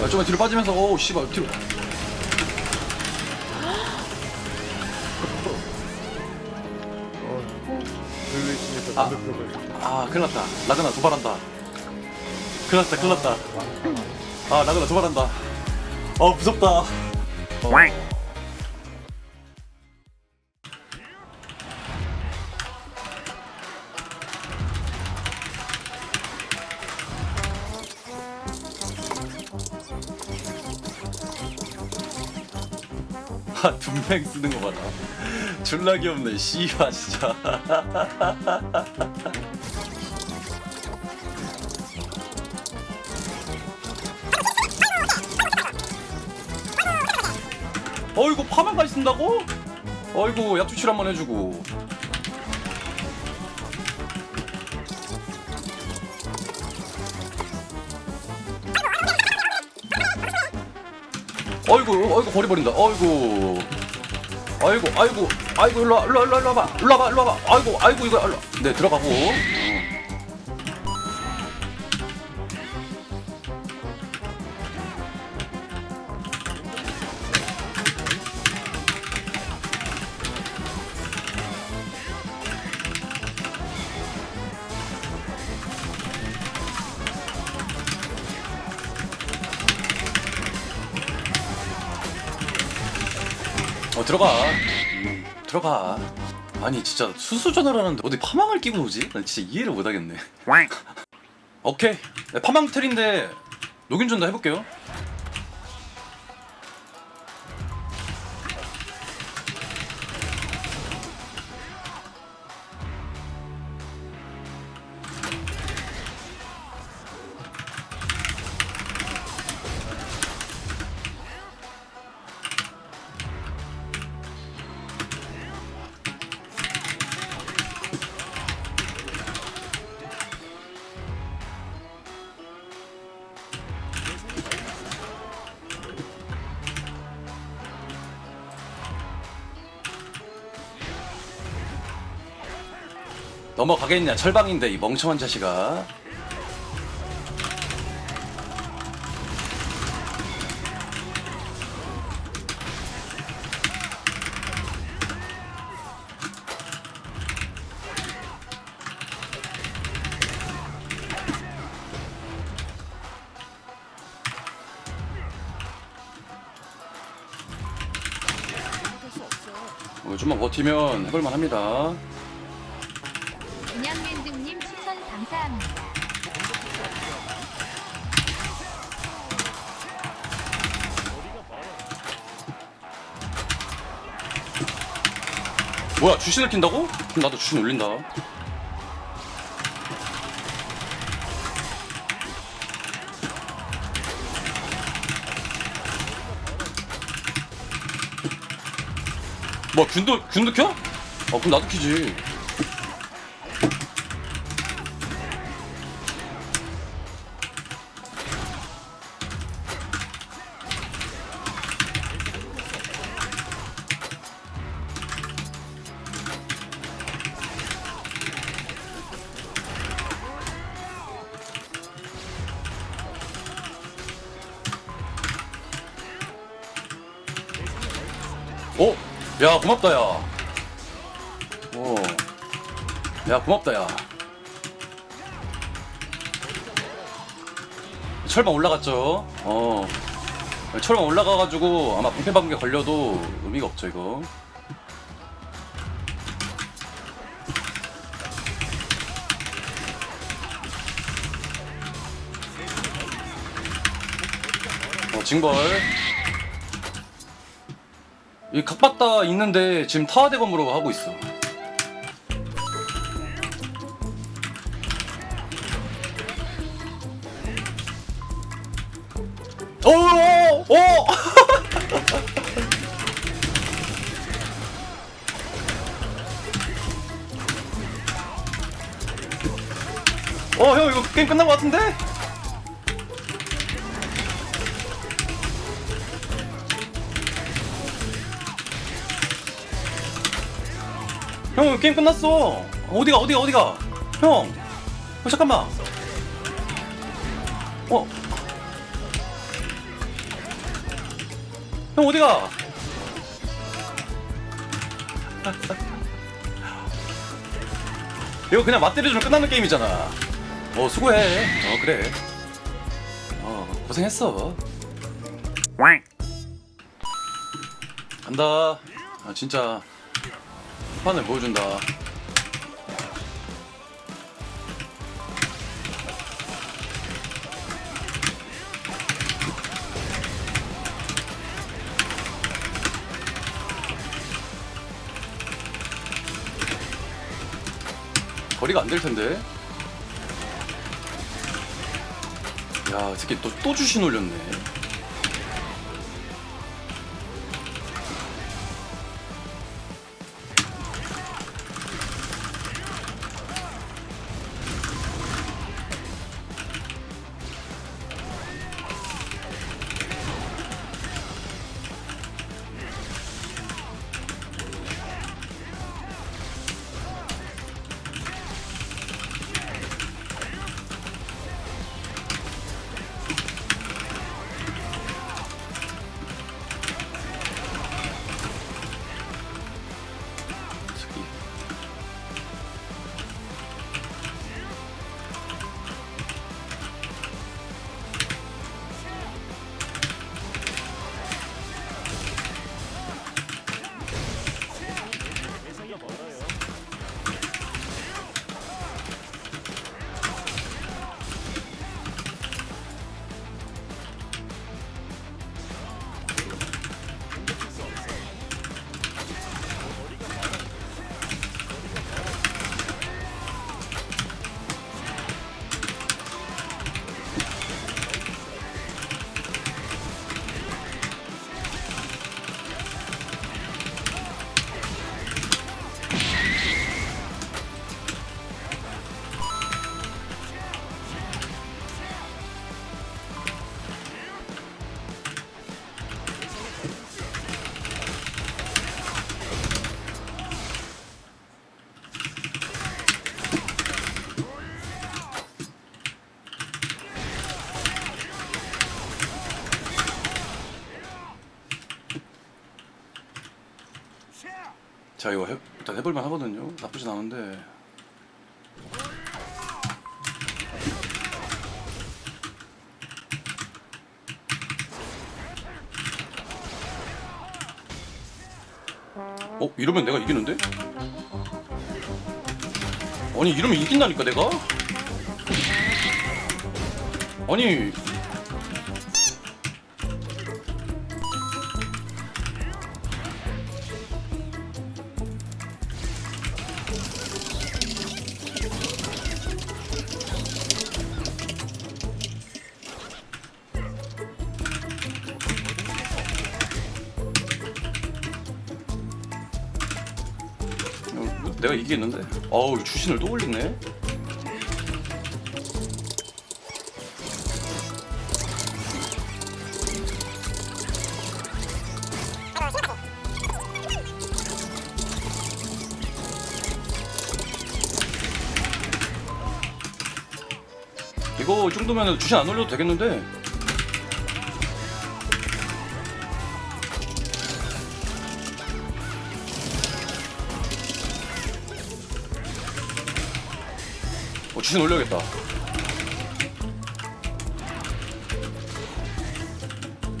아, 좀만 뒤로 빠지면서 오 씨발 뒤로. 어, 있으니까 아. 아 큰일 났다. 라그나 도발한다. 큰일 났다 큰일 났다. 아 라그나 도발한다. 어 무섭다 아 둠뱅 쓰는 거 봐라. 졸라 귀엽네. 씨발 진짜. 어이구 파마까지 쓴다고? 어이구 약주칠 한번 해주고 어이구 어이구 버려버린다. 어이구 아이고 아이고 아이고 일로와 일로 와 일로 와 일로 와 봐. 일로 와 봐 일로 와 봐. 아이고 아이고 이거 일로 네 들어가고 들어가. 음, 들어가. 아니 진짜 수수전을 하는데 어디 파망을 끼고 오지? 난 진짜 이해를 못하겠네. 오케이. 네, 파망 틀인데 녹인 전도 해볼게요 넘어가겠냐. 철방인데 이 멍청한 자식아. 어, 좀만 버티면 해볼만 합니다 뭐야 주신을 킨다고? 그럼 나도 주신 올린다 뭐 균도 균도 켜? 어 그럼 나도 키지 어? 야 고맙다 야 어. 야 고맙다 야 철방 올라갔죠 어 철방 올라가가지고 아마 방패방개 걸려도 의미가 없죠 이거 어 징벌 이 각받다 있는데 지금 타워대검으로 하고 있어. 오, 오, 오! 어, 형 이거 게임 끝난 것 같은데? 형 게임 끝났어. 어디가 어디가 어디가? 형, 어, 잠깐만. 어, 형 어디가? 이거 그냥 맞때려주면 끝나는 게임이잖아. 어 수고해. 어 그래. 어 고생했어. 간다. 아 진짜 판을 보여준다. 거리가 안 될 텐데. 야, 이 새끼 또, 또 주신 올렸네. 자 이거 해, 일단 해볼만 하거든요. 나쁘진 않은데. 어 이러면 내가 이기는데? 아니 이러면 이긴다니까 내가? 아니 내가 이기겠는데? 어우 주신을 또 올리네. 이거 이 정도면 주신 안 올려도 되겠는데? 어, 주신 올려야겠다.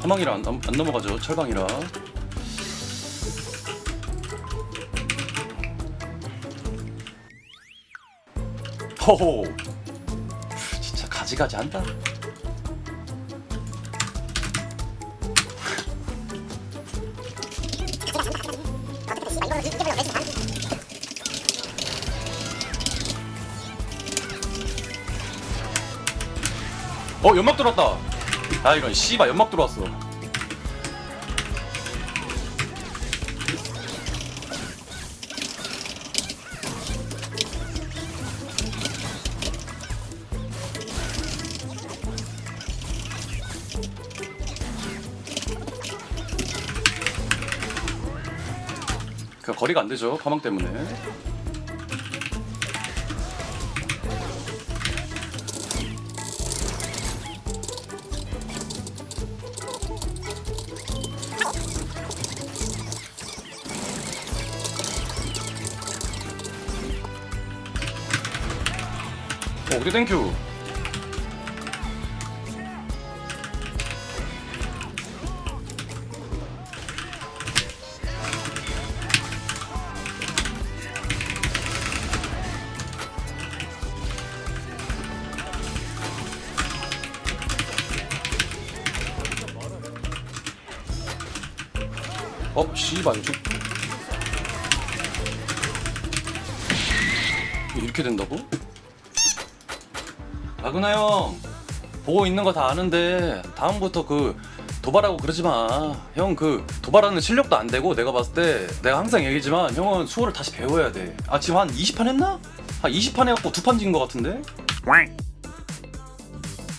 사망이라 안, 넘- 안 넘어가죠. 철방이라. 호호. 진짜 가지가지 한다. 어 연막 들어왔다. 아 이런 씨발 연막 들어왔어. 그 거리가 안 되죠 파망 때문에. 어디 땡큐 어 씨발 저 이렇게 된다고? 아구나 형 보고 있는 거 다 아는데 다음부터 그 도발하고 그러지 마. 형 그 도발하는 실력도 안 되고 내가 봤을 때 내가 항상 얘기지만 형은 수호를 다시 배워야 돼. 아 지금 한 20판 했나? 한 20판 해갖고 두 판 진 거 같은데?